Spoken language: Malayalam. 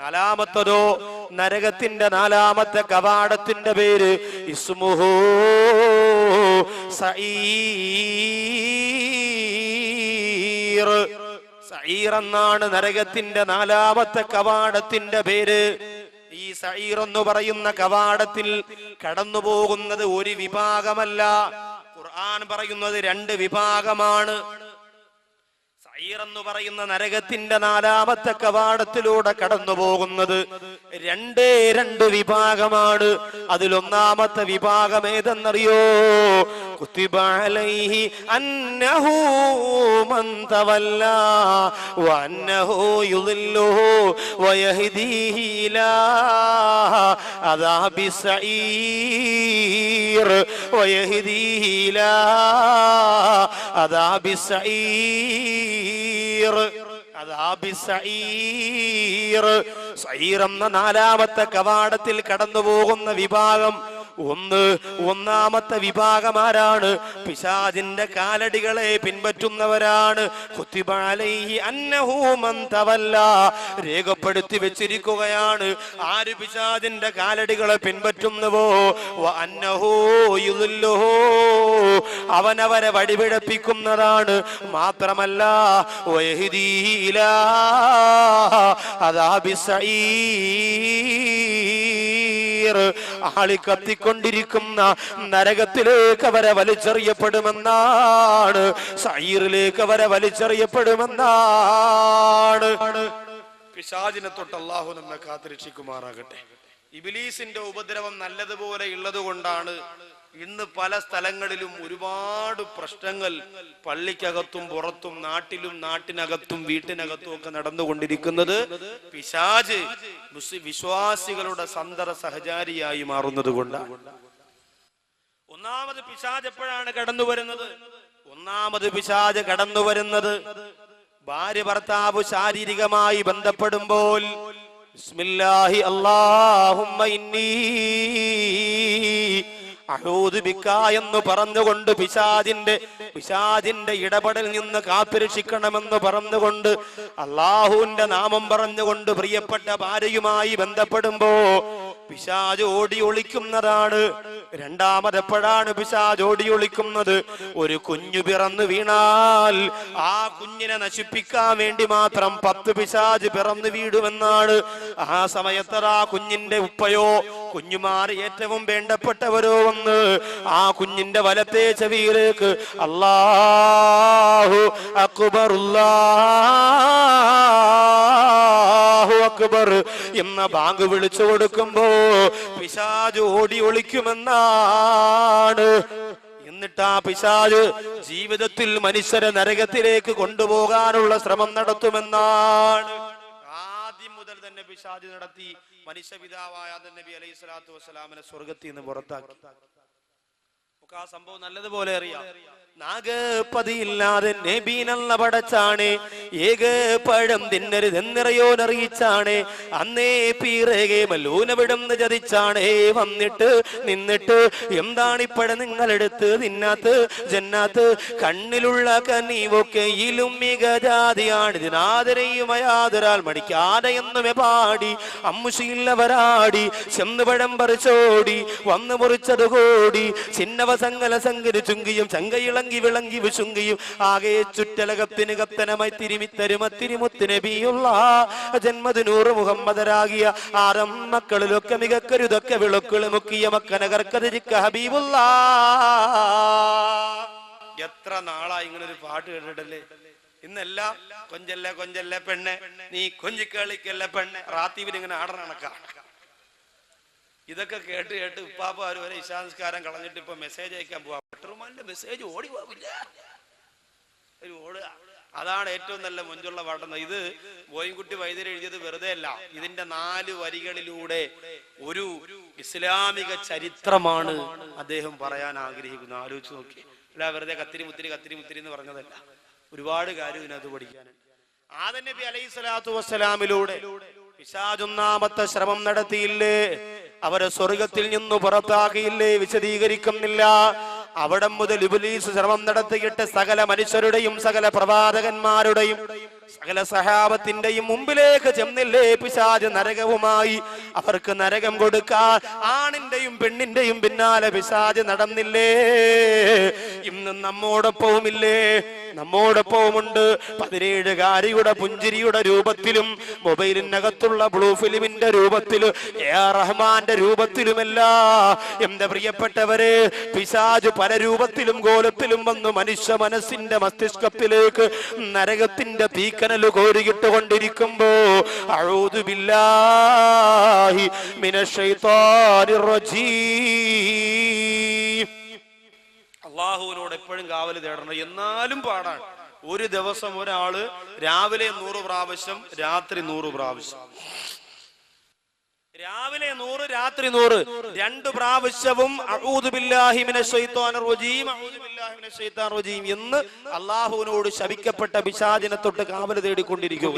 നാലാമത്തതോ നരകത്തിന്റെ നാലാമത്തെ കവാടത്തിന്റെ പേര് ഇസ്മുഹു സഈർ. സഈർ എന്നാണ് നരകത്തിന്റെ നാലാമത്തെ കവാടത്തിന്റെ പേര്. ഈ സഈർ എന്ന് പറയുന്ന കവാടത്തിൽ കടന്നു പോകുന്നത് ഒരു വിഭാഗമല്ല. ഖുർആൻ പറയുന്നത് രണ്ട് വിഭാഗമാണ്. സഈർ എന്ന് പറയുന്ന നരകത്തിന്റെ നാലാമത്തെ കവാടത്തിലൂടെ കടന്നു പോകുന്നത് രണ്ടേ രണ്ട് വിഭാഗമാണ്. അതിലൊന്നാമത്തെ വിഭാഗം ഏതെന്നറിയോ? കുത്തിബ അലൈഹി അന്നഹു മന്തവല്ല വന്നഹു അദാബി സഈർ അദാബി സഈർ അദാബി സഈർ സഈർ എന്ന നാലാമത്തെ കവാടത്തിൽ കടന്നു പോകുന്ന വിഭാഗം ഒന്ന് ഒന്നാമത്തെ വിഭാഗമാരാണ് പിശാജിന്റെ കാലടികളെ പിൻപറ്റുന്നവരാണ്. രേഖപ്പെടുത്തി വെച്ചിരിക്കുകയാണ്. ആര് പിശാജിന്റെ കാലടികളെ പിൻപറ്റുന്നുവോ? അവനവരെ വടിപിഴപ്പിക്കുന്നതാണ്. മാത്രമല്ല വയഹ്ദീഹി ഇലാ ആളി കത്തിക്കൊണ്ടിരിക്കുന്ന നരകത്തിലേക്ക് അവരെ വലിച്ചെറിയപ്പെടുമെന്നാണ്. സൈറിലേക്ക് അവരെ വലിച്ചെറിയപ്പെടുമെന്നാണ്. പിശാചിനെ തൊട്ട് അള്ളാഹു നമ്മെ കാത്തിരക്ഷിക്കുമാറാകട്ടെ. ഇബിലീസിന്റെ ഉപദ്രവം നല്ലതുപോലെ ഉള്ളത് കൊണ്ടാണ് ഇന്ന് പല സ്ഥലങ്ങളിലും ഒരുപാട് പ്രശ്നങ്ങൾ പള്ളിക്കകത്തും പുറത്തും നാട്ടിലും നാട്ടിനകത്തും വീട്ടിനകത്തും ഒക്കെ നടന്നുകൊണ്ടിരിക്കുന്നത് പിശാജ് വിശ്വാസികളുടെ സന്തര സഹചാരിയായി മാറുന്നത് കൊണ്ടാണ് ഒന്നാമത് പിശാജ് എപ്പോഴാണ് കടന്നു വരുന്നത്? ഒന്നാമത് പിശാജ് കടന്നു വരുന്നത് ഭാര്യ ഭർത്താവ് ശാരീരികമായി ബന്ധപ്പെടുമ്പോൾ ബിസ്മില്ലാഹി അല്ലാഹുമ്മ ഇന്നി എന്ന് പറഞ്ഞുകൊണ്ട് പിശാദിന്റെ പിശാദിന്റെ ഇടപെടൽ നിന്ന് കാത്തുരക്ഷിക്കണമെന്ന് പറഞ്ഞുകൊണ്ട് അള്ളാഹുവിന്റെ നാമം പറഞ്ഞുകൊണ്ട് പ്രിയപ്പെട്ട ഭാര്യയുമായി ബന്ധപ്പെടുമ്പോ പിശാജ് ഓടി ഒളിക്കുന്നതാണ്. രണ്ടാമതെപ്പോഴാണ് പിശാജ് ഓടി ഒളിക്കുന്നത്? ഒരു കുഞ്ഞു പിറന്നു വീണാൽ ആ കുഞ്ഞിനെ നശിപ്പിക്കാൻ വേണ്ടി മാത്രം പത്ത് പിശാജ് പിറന്നു വീടുമെന്നാണ് ആ സമയത്ത് ആ കുഞ്ഞിന്റെ ഉപ്പയോ കുഞ്ഞുമാർ ഏറ്റവും വേണ്ടപ്പെട്ടവരോ വന്ന് ആ കുഞ്ഞിന്റെ വലത്തെ ചെവിയിലേക്ക് അല്ലാഹു അക്ബർ അല്ലാഹു അക്ബർ എന്ന ബാങ്ക് വിളിച്ചു കൊടുക്കുമ്പോ പിശാജ് ഓടി ഒളിക്കുമെന്നാണ്. എന്നിട്ട് ആ പിശാജ് ജീവിതത്തിൽ മനുഷ്യരെ നരകത്തിലേക്ക് കൊണ്ടുപോകാനുള്ള ശ്രമം നടത്തുമെന്നാണ്. ആദ്യം മുതൽ തന്നെ പിശാജ് നടത്തി മനുഷ്യപിതാവായ ആദം നബി അലൈഹി സ്വലാത്തു വസ്സലാമിനെ സ്വർഗത്തിൽ നിന്ന് പുറത്താക്കി. നമുക്ക് ആ സംഭവം നല്ലതുപോലെ അറിയാം. നാഗപതിയില്ലാതെ നബീനെന്ന പടച്ചാണ്. ഏക പഴം തിന്നരുതെന്നറിയോനറിയിച്ചാണ് അന്നേ പീറകെ മല്ലൂനവിടുന്ന് ചതിച്ചാണ്. വന്നിട്ട് നിന്നിട്ട് എന്താണ് ഇപ്പഴ നിങ്ങളെടുത്ത് തിന്നാത്ത് ജന്നാത്ത്? കണ്ണിലുള്ള കനീവൊക്കെയിലും മികജാതിയാണ്. ഇതിനാദരയുമയാതൊരാൾ മടിക്കാതെ എന്നുമേ പാടി. അമ്മുശീല്ലവരാടി ചെന്നുപഴം പറിച്ചോടി വന്നു മുറിച്ചത് കൂടി. ചിന്നവ സങ്കല സങ്കര് ചുങ്കിയും ചങ്കയിളങ്കി വിളങ്ങി വിശുങ്കിയും. ആകെ ചുറ്റലകത്തിന് കത്തനമായി തിരുമിത്തരുമ തിരുമുത്ത് നബിയുള്ള ജന്മദിനൂറ് മുഹമ്മദരാകിയ ആറം മക്കളിലൊക്കെ മികക്കരുതൊക്കെ വിളക്കുകൾ മുക്കിയ മക്കനകർക്കതിരിക്ക ഹബീബുള്ള. എത്ര നാളായി ഇങ്ങനെ ഒരു പാട്ട് കേട്ടിട്ടല്ലേ? ഇന്നല്ല കൊഞ്ചല്ലേ കൊഞ്ചല്ലേ പെണ്ണെ. നീ കൊഞ്ചിക്കളിക്കല്ലേ പെണ്ണെ. റാത്തീവിൽ ഇങ്ങനെ ആടണ കണക്കാണ് ഇതൊക്കെ കേട്ട് കേട്ട് ഉപ്പാപ്പാര് വരെ ഇശാംസ്കാരം കളഞ്ഞിട്ട് ഇപ്പൊ മെസ്സേജ് അയക്കാൻ പോവാ. പെട്രോമാലിന്റെ മെസ്സേജ് ഓടി പോവില്ല. ഒരു ഓടുക അതാണ് ഏറ്റവും നല്ല മുഞ്ചുള്ള പാട്ടെന്ന് ഇത് ബോയിൻകുട്ടി വൈദ്യർ എഴുതിയത് വെറുതെ അല്ല ഇതിന്റെ നാല് വരികളിലൂടെ ഒരു ഇസ്ലാമിക ചരിത്രമാണ് അദ്ദേഹം പറയാൻ ആഗ്രഹിക്കുന്നത്. ആലോചിച്ച് നോക്കി അല്ല വെറുതെ കത്തിരി മുത്തിരി കത്തിരി മുത്തിരി എന്ന് പറഞ്ഞതല്ല. ഒരുപാട് കാര്യം ഇതിനകത്ത് പഠിക്കാനുണ്ട് ആദ നബി അലൈഹി സ്വലാത്തു വസ്സലാമിലൂടെ പിശാചൊന്നാമത്തെ ശ്രമം നടത്തിയില്ലേ? അവരെ സ്വർഗത്തിൽ നിന്ന് പുറത്താക്കിയില്ലേ? വിശദീകരിക്കുന്നില്ല. അവിടെ മുതൽ ഇബിലീസ് ശ്രമം നടത്തിയിട്ട് സകല മനുഷ്യരുടെയും സകല പ്രവാചകന്മാരുടെയും സകല സഹാബത്തിന്റെയും മുമ്പിലേക്ക് ചെന്നില്ലേ പിശാജ് നരകവുമായി. അവർക്ക് നരകം കൊടുക്കാൻ ആണിന്റെയും പെണ്ണിന്റെയും പിന്നാലെ പിശാജ് നടന്നില്ലേ? ഇന്ന് നമ്മോടൊപ്പവുമില്ലേ? നമ്മോടൊപ്പവുമുണ്ട്. പതിനേഴുകാരിയുടെ പുഞ്ചിരിയുടെ രൂപത്തിലും മൊബൈലിനകത്തുള്ള ബ്ലൂ ഫിലിമിന്റെ രൂപത്തിലും എ ആർ റഹ്മാന്റെ രൂപത്തിലുമല്ല. എന്റെ പ്രിയപ്പെട്ടവരെ പിശാജ് പല രൂപത്തിലും ഗോലത്തിലും വന്ന് മനുഷ്യ മനസ്സിന്റെ മസ്തിഷ്കത്തിലേക്ക് നരകത്തിന്റെ തീക്കനൽ കോരിയിട്ട് കൊണ്ടിരിക്കുമ്പോ ബില്ലാഹി മിനശ്ശൈത്വാനിർ റജീം. അള്ളാഹുവിനോട് എപ്പോഴും കാവൽ തേടണം. എന്നാലും പാടാണ്. ഒരു ദിവസം ഒരാൾ രാവിലെ നൂറ് പ്രാവശ്യം രാത്രി നൂറ് പ്രാവശ്യം. രാവിലെ നൂറ് രാത്രി നൂറ്. രണ്ട് പ്രാവശ്യവും എന്ന് അള്ളാഹുവിനോട് ശപിക്കപ്പെട്ട പിശാചിനെ തൊട്ട് കാവൽ തേടിക്കൊണ്ടിരിക്കുക